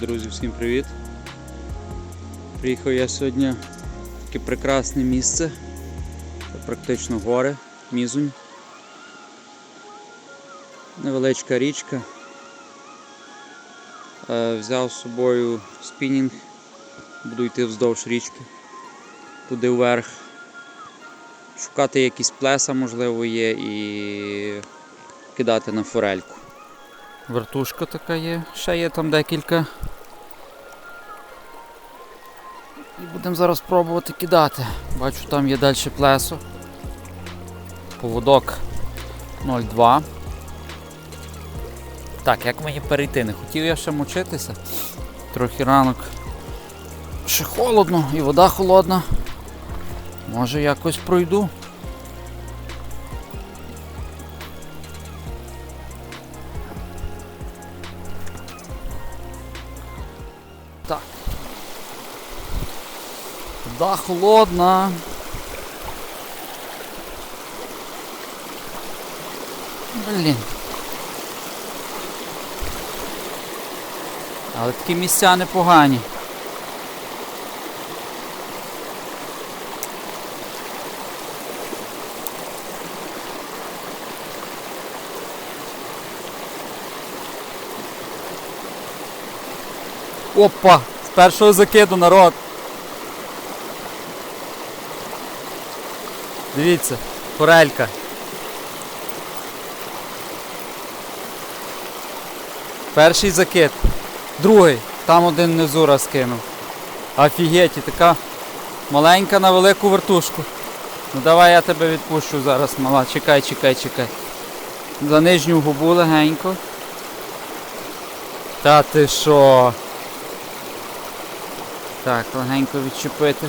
Друзі, всім привіт! Приїхав я сьогодні в таке прекрасне місце. Це практично гори, Мізунь. Невеличка річка. Е, Взяв з собою спінінг, буду йти вздовж річки, туди вверх. Шукати якісь плеса, можливо, є, і кидати на форельку. Вертушка така є, ще є там декілька. І будемо зараз пробувати кидати. Бачу, там є далі плесо. Поводок 0,2. Так, як мені перейти? Не хотів я ще мочитися. Трохи ранок. Ще холодно і вода холодна. Може якось пройду. Вода холодна. Блін. Але такі місця непогані. Опа! З першого закиду народ. Дивіться, форелька. Перший закид. Другий. Там один внизу розкинув. Офігеть, така маленька на велику вертушку. Ну давай я тебе відпущу зараз, мала. Чекай, чекай, чекай. За нижню губу легенько. Та ти що? Так, легенько відчепити.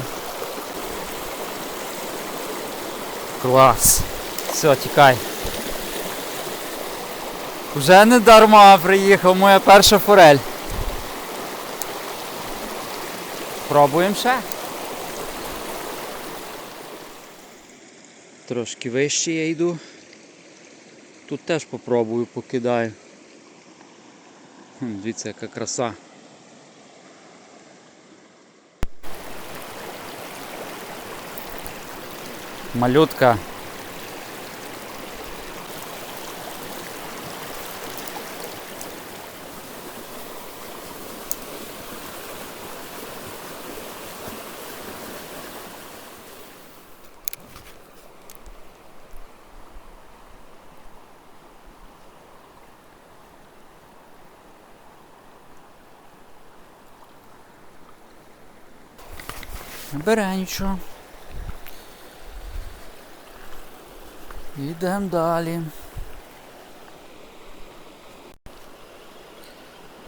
Клас. Все, тікай. Вже не дарма приїхав моя перша форель. Пробуємо ще. Трошки вище я йду. Тут теж попробую, покидаю. Дивіться, яка краса. Малютка. Бере нічого. Йдемо далі.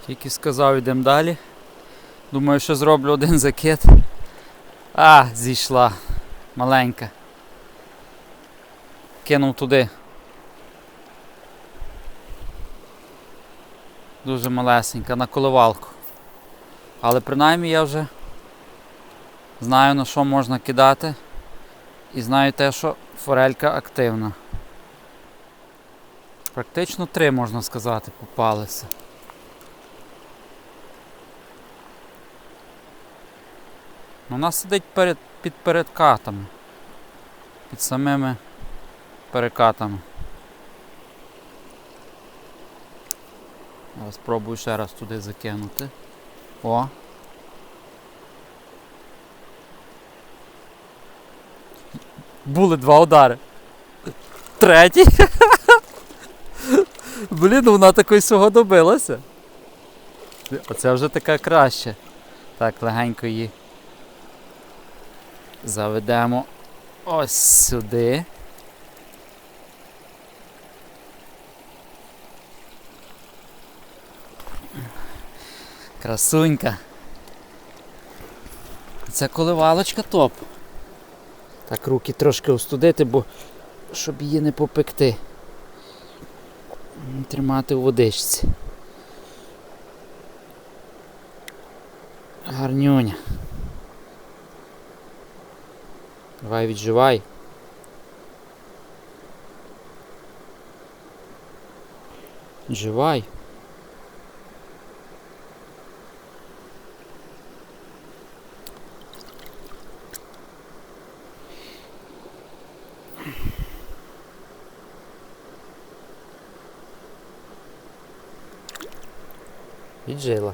Тільки сказав, йдемо далі. Думаю, що зроблю один закид. А, зійшла. Маленька. Кинув туди. Дуже малесенька, на коливалку. Але принаймні я вже знаю на що можна кидати. І знаю те, що форелька активна. Практично три, можна сказати, попалися. Ну, Вона сидить перед, під передкатами. Під самими перекатами. Я спробую ще раз туди закинути. О! Були два удари. Третій. Блін, ну вона такої всього добилася. Оце вже така краще. Так, легенько її заведемо ось сюди. Красунька. Це коливалочка топ. Так, руки трошки остудити, бо щоб її не попекти. Тримати у водичці. Гарнюня. Давай відживай. Відживай. Віджила.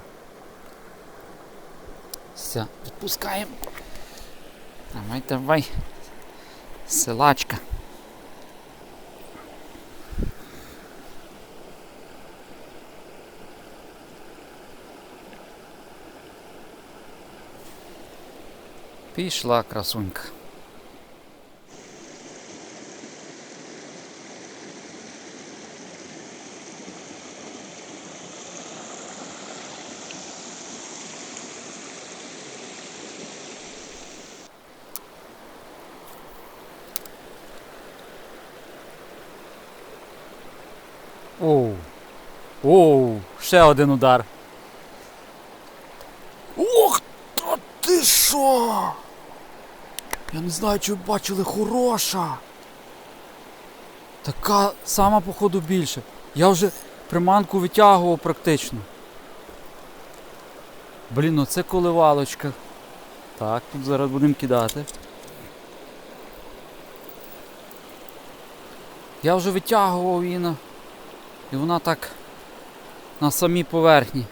Все, відпускаємо. Давай, давай. Силачка. Пішла красунька. Оу. Оу, ще один удар. Ох, та ти що? Я не знаю, чи ви бачили, хороша. Така сама, походу, більше. Я вже приманку витягував практично. Блін, ну це коливалочка. Так, тут зараз будемо кидати. Я вже витягував її на... І вона так на самій поверхні.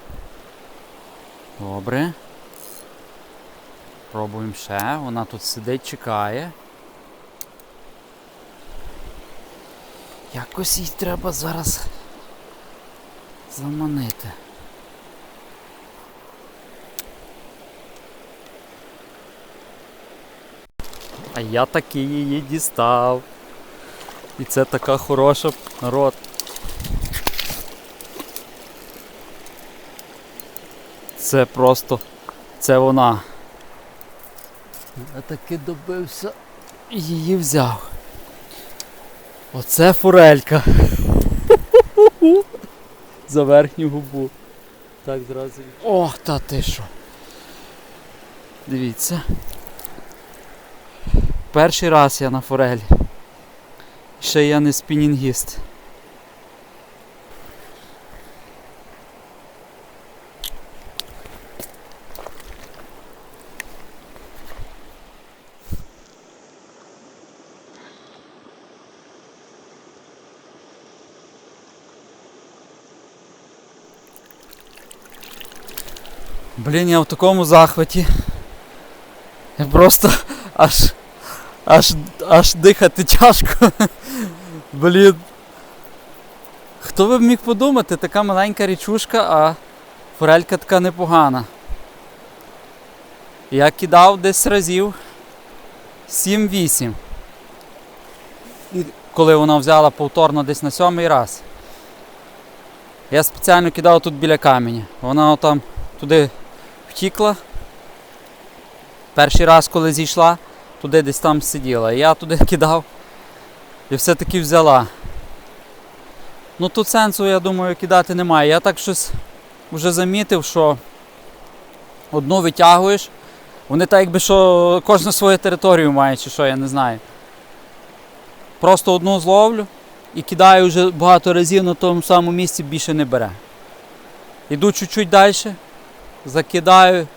Добре. Пробуємо ще. Вона тут сидить, чекає. Якось їй треба зараз заманити. А я таки її дістав. І це така хороша народ. Це просто це вона. Я таки добився і її взяв. Оце форелька. За верхню губу. Так зразу. Ох, та ти що. Дивіться. Перший раз я на форелі. Ще я не спінінгіст. Блін, я в такому захваті. Я просто аж аж аж дихати тяжко. Блін. Хто би міг подумати, така маленька річушка, а форелька така непогана. Я кидав десь разів 7-8. І Коли вона взяла повторно десь на сьомий раз. Я спеціально кидав тут біля каменя. Вона там туди втікла. Перший раз, коли зійшла, туди десь там сиділа. Я туди кидав і все-таки взяла. Ну тут сенсу, я думаю, кидати немає. Я так щось вже замітив, що одну витягуєш, вони так якби що кожна свою територію має, чи що, я не знаю. Просто одну зловлю і кидаю вже багато разів на тому самому місці більше не бере. Іду чуть-чуть далі, закидаю.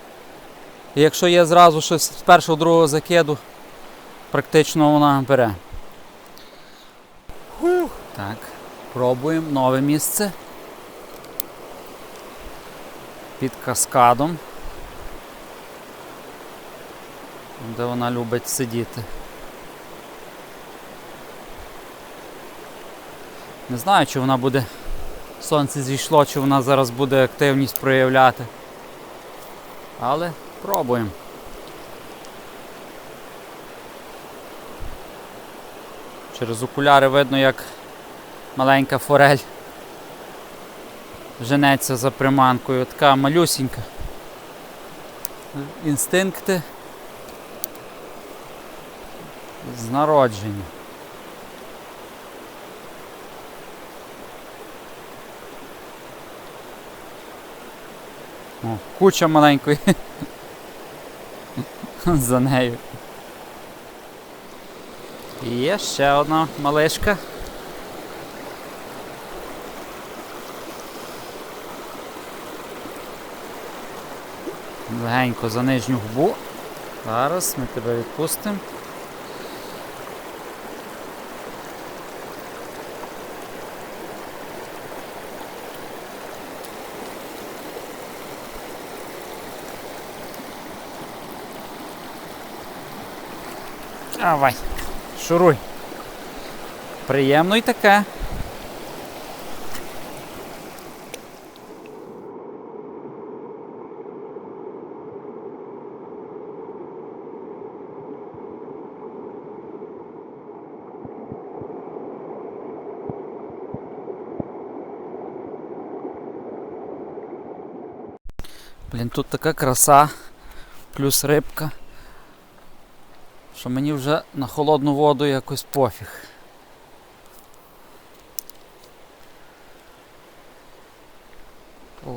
І якщо є зразу щось з першого другого закиду, практично вона бере. Так, пробуємо нове місце. Під каскадом. Де вона любить сидіти. Не знаю, чи вона буде сонце зійшло, чи вона зараз буде активність проявляти. Але пробуємо. Через окуляри видно, як маленька форель женеться за приманкою. Така малюсінька. Інстинкти з народження. О, куча маленької за нею. І є ще одна малишка. Легенько за нижню губу. Зараз ми тебе відпустимо. Давай, шуруй. Приємно і таке. Блін, тут така краса, плюс рибка, Що мені вже на холодну воду якось пофіг.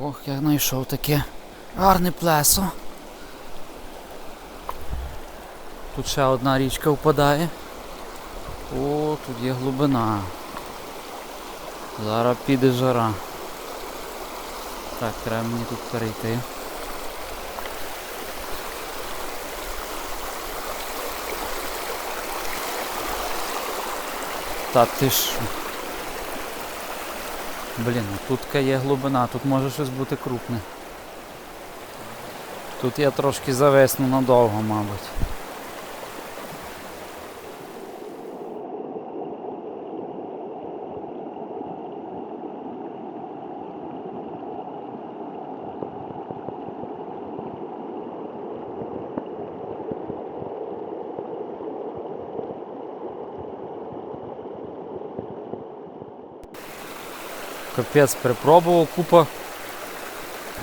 Ох, я знайшов таке гарне плесо. Тут ще одна річка впадає. О, тут є глибина. Зараз піде жара. Так, треба мені тут перейти. Та ти ж... Блін, ну тут є глибина, тут може щось бути крупне. Тут я трошки зависну надовго, мабуть. Капець перепробував, купа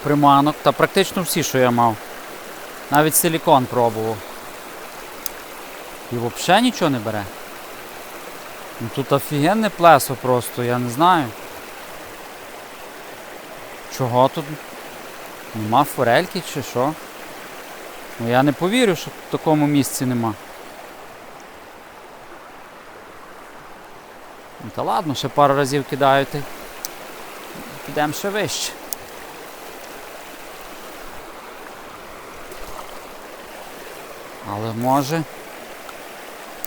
приманок. Та практично всі, що я мав. Навіть силікон пробував. І взагалі нічого не бере. Ну, Тут офігенне плесо просто, я не знаю. Чого тут? Нема форельки чи що? Ну я не повірю, що в такому місці нема. Ну, Та ладно, ще пару разів кидаю ти. Ще вище. Але може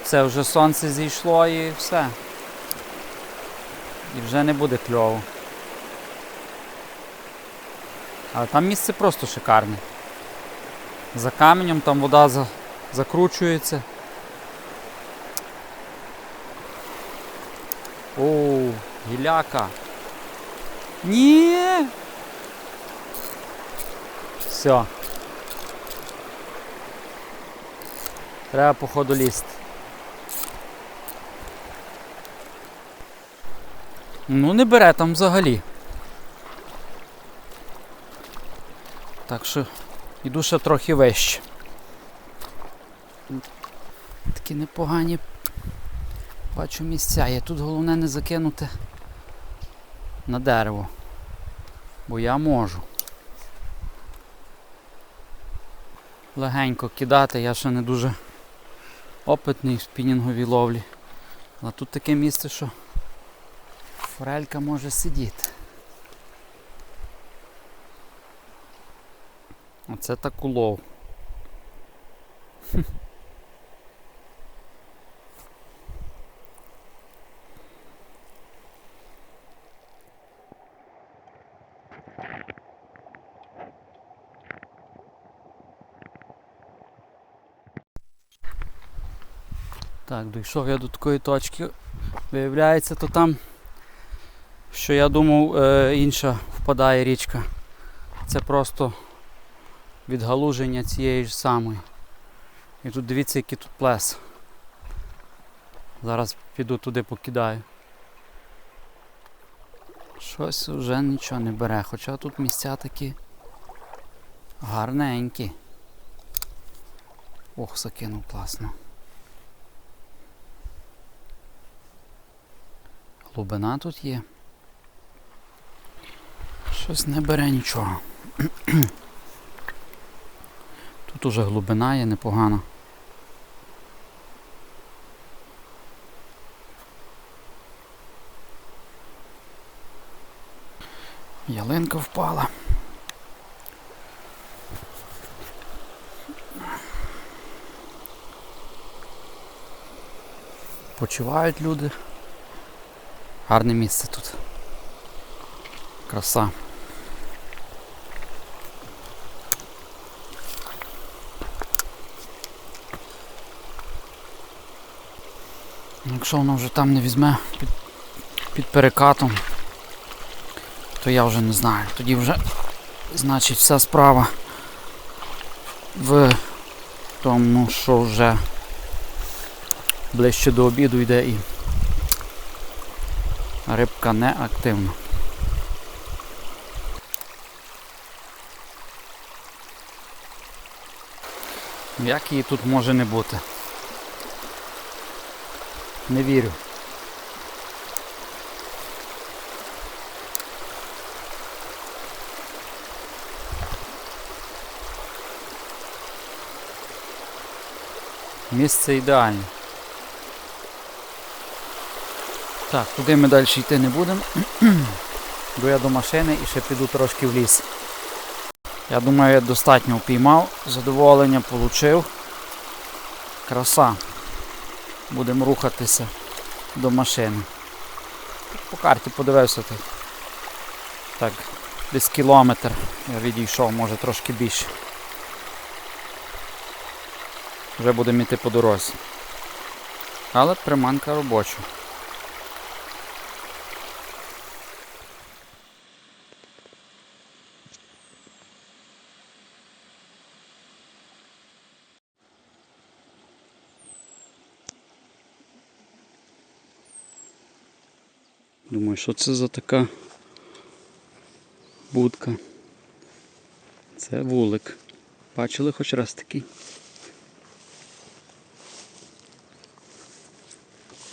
це вже сонце зійшло і все. І вже не буде кльово. Але там місце просто шикарне. За каменем там вода за... закручується. Оу, гіляка. Ні. Все. Треба походу лізти. Ну не бере там взагалі. Так що йду ще трохи вище. Такі непогані бачу місця. Є тут головне не закинути на дерево. Бо я можу. Легенько кидати, я ще не дуже опитний в спінінговій ловлі. Але тут таке місце, що форелька може сидіти. Оце так улов. Так, дійшов я до такої точки. Виявляється, то там, що я думав, е, інша впадає річка. Це просто відгалуження цієї ж самої. І тут дивіться, який тут плес. Зараз піду туди покидаю. Щось вже нічого не бере, хоча тут місця такі гарненькі. Ох, закинув класно. Глибина тут є. Щось не бере нічого. Тут уже глибина є непогана. Ялинка впала. Почувають люди. Гарне місце тут. Краса. Якщо воно вже там не візьме під, під перекатом, то я вже не знаю. Тоді вже, значить, вся справа в тому, що вже ближче до обіду йде і рибка не активна. Як її тут може не бути? Не вірю. Місце ідеальне. Так, туди ми далі йти не будемо. Бо я до машини і ще піду трошки в ліс. Я думаю, я достатньо впіймав, задоволення отримав. Краса. Будемо рухатися до машини. По карті подивився так. Так, десь кілометр я відійшов, може трошки більше. Вже будемо йти по дорозі. Але приманка робоча. Думаю, що це за така будка. Це вулик. Бачили хоч раз такий.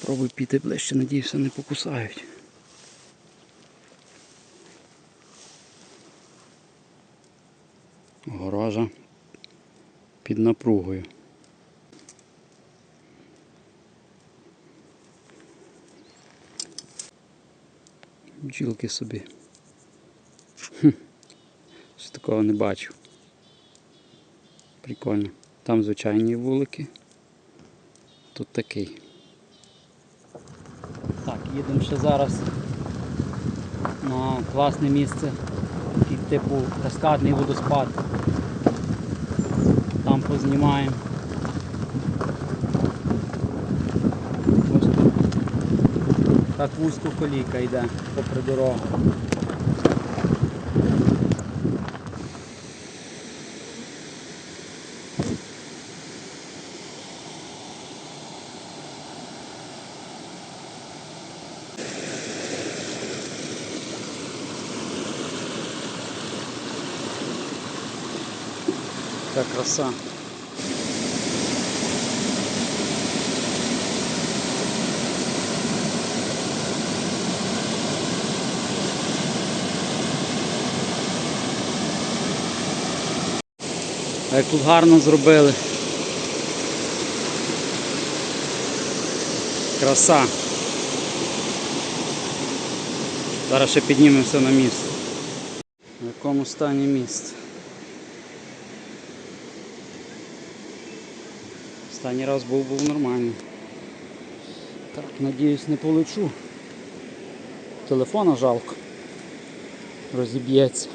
Пробуй піти ближче, надіюся, не покусають. Горожа під напругою. Бджілки собі. Щось такого не бачив. Прикольно. Там звичайні вулики. Тут такий. Так, їдемо ще зараз на класне місце. Такий типу каскадний водоспад. Там познімаємо. Ось тут так вузько колійка йде попри дорогу. Така краса. Як тут гарно зробили. Краса. Зараз ще піднімемося на місце. В якому стані місце? Останній раз був був нормальний. Так, надіюсь не полечу. Телефона жалко. Розіб'ється.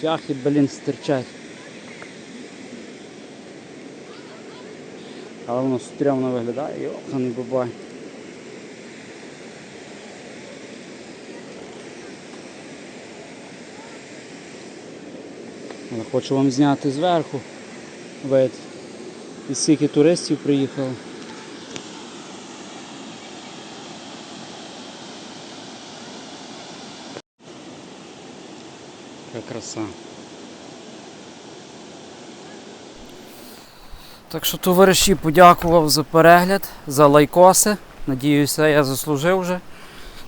Цвяхи, блін, стирчать. Але воно стрьомно виглядає, йоханий бабай. Але хочу вам зняти зверху вид. І скільки туристів приїхало. Яка краса. Так що, товариші, подякував за перегляд, за лайкоси. Надіюся, я заслужив вже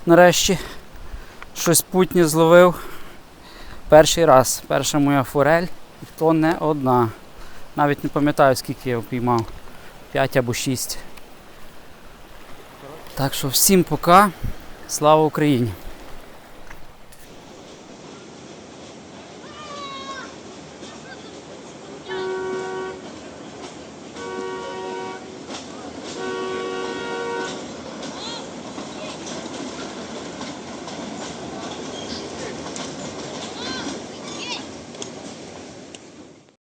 нарешті. Щось путнє зловив. Перший раз, перша моя форель, і то не одна. Навіть не пам'ятаю, скільки я впіймав. 5 або 6. Так що всім пока. Слава Україні!